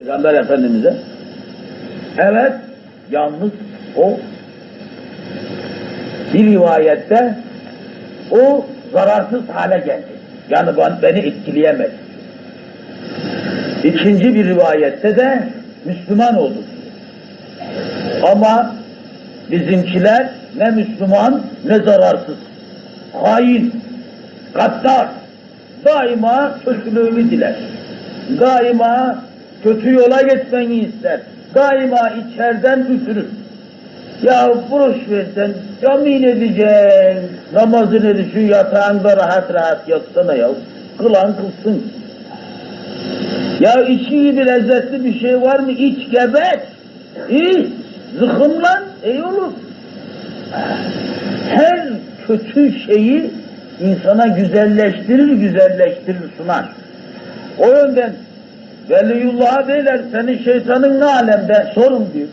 Peygamber Efendimiz'e. Evet, yalnız o bir rivayette o zararsız hale geldi. Yani ben- beni etkileyemedi. İkinci bir rivayette de Müslüman oldu. Ama bizimkiler ne Müslüman ne zararsız. Hain, gaddar, daima kötülüğünü diler. Daima kötü yola gitmeni ister. Daima içeriden üfürür. Ya boş ver sen yemin edeceksin. Namazını şu yatağında rahat rahat yatsana ya. Kılan kılsın. Ya içi gibi lezzetli bir şey var mı? İç gebet. İç. Zıkımlan. iyi olur. Her kötü şeyi insana güzelleştirir, güzelleştirir sunar. O yönden Veliyullah'a beyler senin şeytanın ne alemde? Sorun diyor.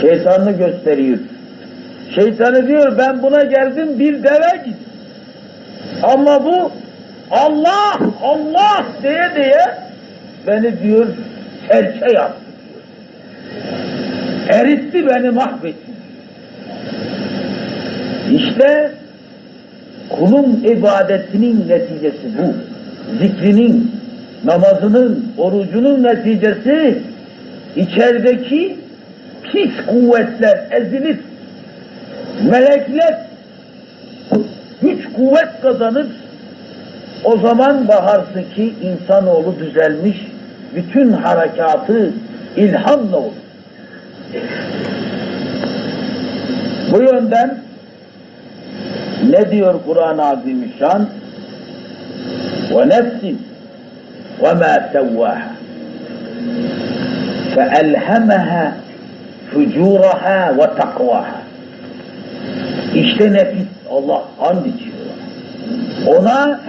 Şeytanını gösteriyor. Şeytanı diyor ben buna geldim bir deve gibi. Ama bu Allah Allah diye diye beni diyor serçe yaptı. Eritti beni mahvetti. İşte kulun ibadetinin neticesi bu. Zikrinin, namazının, orucunun neticesi içerideki pis kuvvetler ezilir. Melekler güç kuvvet kazanır. O zaman baharsın ki insanoğlu düzelmiş, bütün harekatı ilhamla olur. Bu yönden ne diyor Kur'an-ı Azimüşşan? وَنَفْسٍ وَمَا سَوَّاهَا فَأَلْهَمَهَا فُجُورَهَا وَتَقْوَاهَا İşte nefis Allah and içiyor. Ona